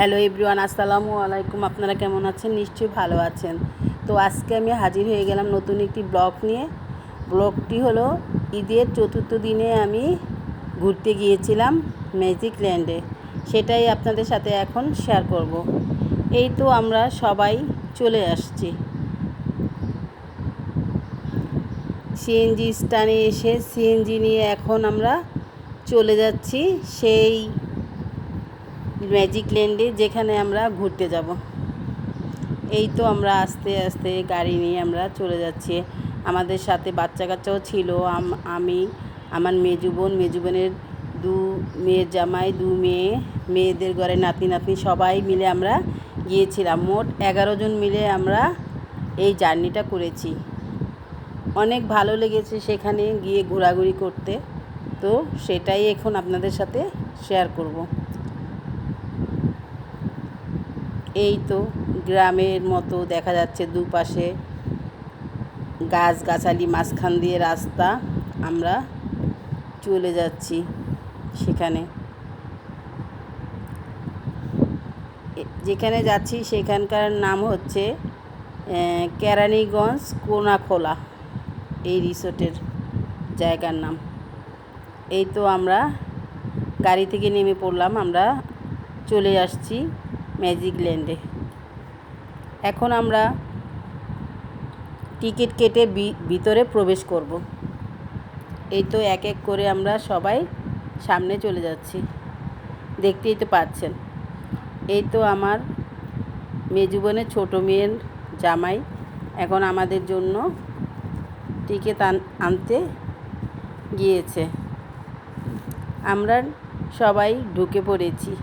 Hello everyone, আসসালামু আলাইকুম। আপনারা কেমন আছেন? নিশ্চয়ই ভালো আছেন। তো আজকে আমি হাজির হয়ে গেলাম নতুন একটি ব্লগ নিয়ে। ব্লগটি হলো ঈদের চতুর্থ দিনে আমি ঘুরতে গিয়েছিলাম ম্যাজিক ল্যান্ডে। সেটাই আপনাদের সাথে এখন শেয়ার করব। এই তো আমরা সবাই চলে আসছি। সিএনজি স্টানে এসে সিএনজি নিয়ে এখন আমরা চলে যাচ্ছি। সেই ম্যাজিক ল্যান্ডে যেখানে আমরা ঘুরতে যাব। এই তো আমরা আস্তে আস্তে গাড়ি নিয়ে আমরা চলে যাচ্ছি। আমাদের সাথে বাচ্চা কাচ্চাও ছিল। আমি আমার মেজু বোন, মেজু বোনের দু মেয়ের জামাই, দু মেয়ে, মেয়েদের ঘরে নাতি, নাতনি সবাই মিলে আমরা গিয়েছিলাম। মোট এগারো জন মিলে আমরা এই জার্নিটা করেছি। অনেক ভালো লেগেছে সেখানে গিয়ে ঘোরাঘুরি করতে। তো সেটাই এখন আপনাদের সাথে শেয়ার করব। এই তো গ্রামের মতো দেখা যাচ্ছে দুপাশে গাছগাছালি, মাঝখান দিয়ে রাস্তা। আমরা চলে যাচ্ছি সেখানে। যেখানে যাচ্ছি সেখানকার নাম হচ্ছে কেরানীগঞ্জ কোনাখোলা। এই রিসোর্টের জায়গার নাম। এই তো আমরা গাড়ি থেকে নেমে পড়লাম, আমরা চলে আসছি ম্যাজিক ল্যান্ডে এখন আমরা টিকিট কেটে ভিতরে প্রবেশ করব। এই তো এক এক করে আমরা সবাই সামনে চলে যাচ্ছি। দেখতেই তো পাচ্ছেন। এই তো আমার মেজুবনের ছোটো মেয়ের জামাই। এখন আমাদের জন্য টিকিট আন- আনতে গিয়েছে। আমরা সবাই ঢুকে পড়েছি।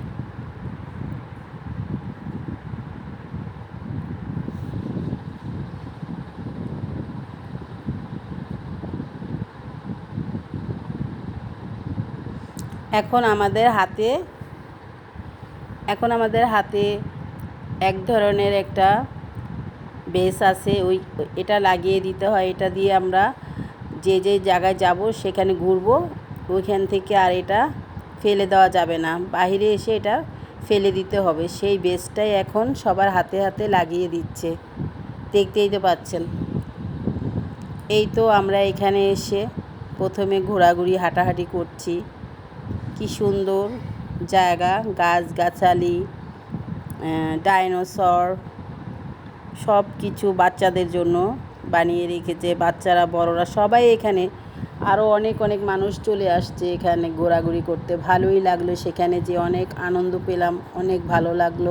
এখন আমাদের হাতে, এখন আমাদের হাতে এক ধরনের একটা বেস আছে। ওই, এটা লাগিয়ে দিতে হয়। এটা দিয়ে আমরা যে যে জায়গায় যাব সেখানে ঘুরবো। ওইখান থেকে আর এটা ফেলে দেওয়া যাবে না। বাইরে এসে এটা ফেলে দিতে হবে। সেই বেসটাই এখন সবার হাতে হাতে লাগিয়ে দিচ্ছে। দেখতেই তো পাচ্ছেন। এই তো আমরা এখানে এসে প্রথমে ঘোরাঘুরি, হাঁটাহাঁটি করছি। কি সুন্দর জায়গা, গাছগাছালি ডাইনোসর সব কিছু বাচ্চাদের জন্য বানিয়ে রেখেছে, বাচ্চারা, বড়রা, সবাই এখানে। আরও অনেক অনেক মানুষ চলে আসছে এখানে ঘোরাঘুরি করতে। ভালোই লাগল সেখানে যে অনেক আনন্দ পেলাম, অনেক ভালো লাগল।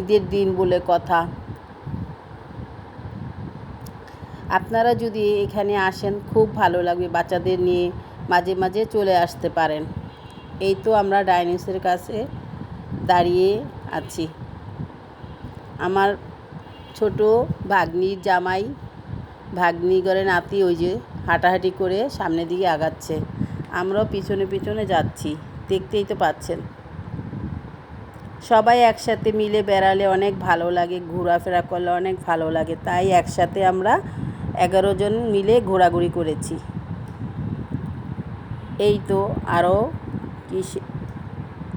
ঈদের দিন বলে কথা। আপনারা যদি এখানে আসেন, খুব ভালো লাগবে। বাচ্চাদের নিয়ে মাঝে মাঝে চলে আসতে পারেন। এই তো আমরা ডাইনোসের কাছে দাঁড়িয়ে আছি। আমার ছোট ভাগ্নির জামাই ভাগ্নি করে নাতি ওই যে হাঁটাহাঁটি করে সামনের দিকে আগাচ্ছে। আমরাও পিছনে পিছনে যাচ্ছি, দেখতেই তো পাচ্ছেন। সবাই একসাথে মিলে বেড়ালে অনেক ভালো লাগে, ঘোরাফেরা করলে অনেক ভালো লাগে। তাই একসাথে আমরা এগারো জন মিলে ঘোরাঘুরি করেছি। এই তো আরও কি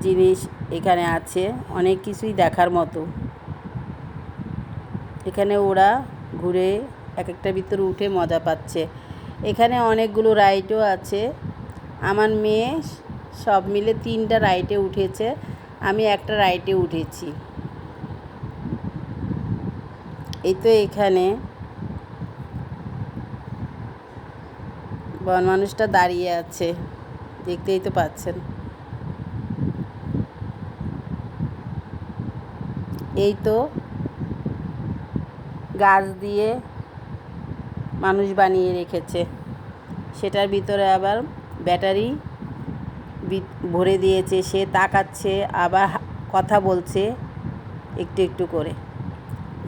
জিনিস এখানে আছে? অনেক কিছুই দেখার মতো। এখানে ওরা ঘুরে এক একটা ভিতরে উঠে মজা পাচ্ছে। এখানে অনেকগুলো রাইডও আছে। আমার মেয়ে সব মিলে তিনটা রাইডে উঠেছে। আমি একটা রাইডে উঠেছি। এই তো এখানে বন মানুষটা দাঁড়িয়ে আছে। দেখতেই তো পাচ্ছেন। এই তো গাছ দিয়ে মানুষ বানিয়ে রেখেছে। সেটার ভিতরে আবার ব্যাটারি ভরে দিয়েছে। সে তাকাচ্ছে, আবার কথা বলছে একটু একটু করে।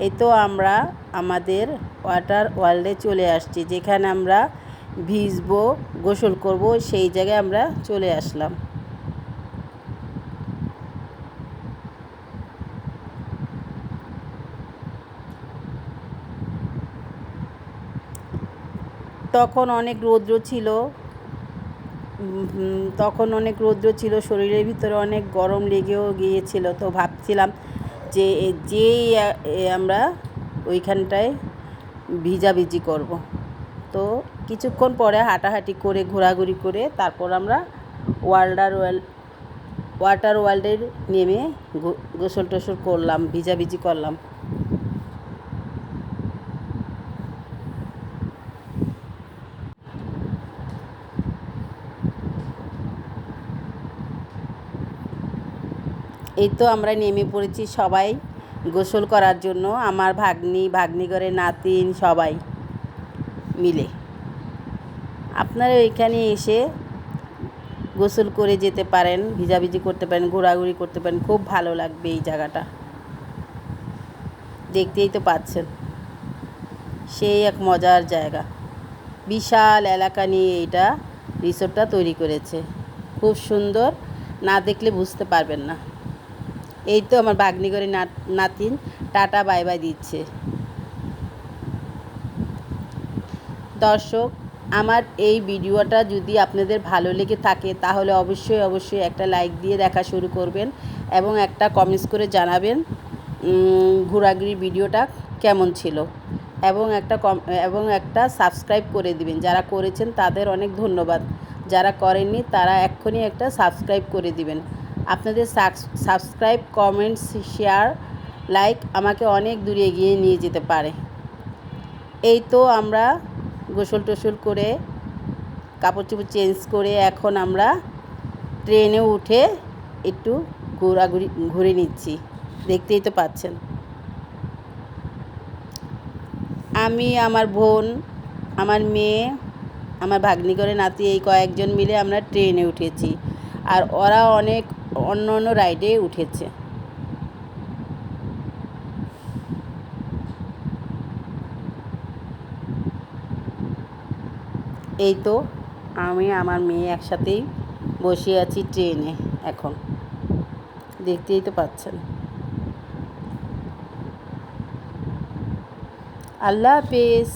এই তো আমরা আমাদের ওয়াটার ওয়ার্ল্ডে চলে আসছি। যেখানে আমরা ভিজবো, গোসল করব, সেই জায়গায় আমরা চলে আসলাম। তখন অনেক রৌদ্র ছিল। তখন অনেক রৌদ্র ছিল, শরীরের ভিতরে অনেক গরম লেগেও গিয়েছিল। তো ভাবছিলাম যে যেই আমরা ওইখানটায় ভিজাভিজি করব। তো কিছুক্ষণ পরে হাঁটাহাঁটি করে, ঘোরাঘুরি করে তারপর আমরা ওয়ার্ল্ডার ওয়েল ওয়াটার ওয়ার্ল্ডে নেমে গোসল টোসল করলাম, ভিজাভিজি করলাম। এই তো আমরা নেমে পড়েছি সবাই গোসল করার জন্য। আমার ভাগ্নি, ভাগ্নিগরের নাতিন সবাই মিলে। আপনারা এখানে এসে গোসল করে যেতে পারেন, ভিজাভিজি করতে পারেন, ঘোরাঘুরি করতে পারেন। খুব ভালো লাগবে এই জায়গাটা। দেখতেই তো পাচ্ছেন। সেই এক মজার জায়গা। বিশাল এলাকা নিয়ে এটা রিসোর্টটা তৈরি করেছে। খুব সুন্দর, না দেখলে বুঝতে পারবেন না। এই তো আমার বাগনিগরে নাতিন, টাটা, বাই বাই দিচ্ছে। দর্শক, আমার এই ভিডিওটা যদি আপনাদের ভালো লেগে থাকে, তাহলে অবশ্যই অবশ্যই একটা লাইক দিয়ে দেখা শুরু করবেন এবং একটা কমেন্টস করে জানাবেন ঘোরাঘুরি ভিডিওটা কেমন ছিল। এবং একটা কম, এবং একটা সাবস্ক্রাইব করে দিবেন। যারা করেছেন তাদের অনেক ধন্যবাদ। যারা করেননি তারা এক্ষুনি একটা সাবস্ক্রাইব করে দিবেন। আপনাদের সাবস্ক্রাইব কমেন্টস শেয়ার লাইক আমাকে অনেক দূরে এগিয়ে নিয়ে যেতে পারে। এই তো আমরা গোসল টোসল করে, কাপড় চোপড় চেঞ্জ করে এখন আমরা ট্রেনে উঠে একটু ঘোরাঘুরি, ঘুরে নিচ্ছি। দেখতেই তো পাচ্ছেন। আমি, আমার বোন, আমার মেয়ে, আমার ভাগ্নি করে নাতি এই কয়েকজন মিলে আমরা ট্রেনে উঠেছি। আর ওরা অনেক অন্য অন্য রাইডে উঠেছে। এই তো আমি আমার মেয়ে একসাথেই বসে আছি ট্রেনে এখন। দেখতেই তো পাচ্ছেন। আল্লাহ হাফেজ।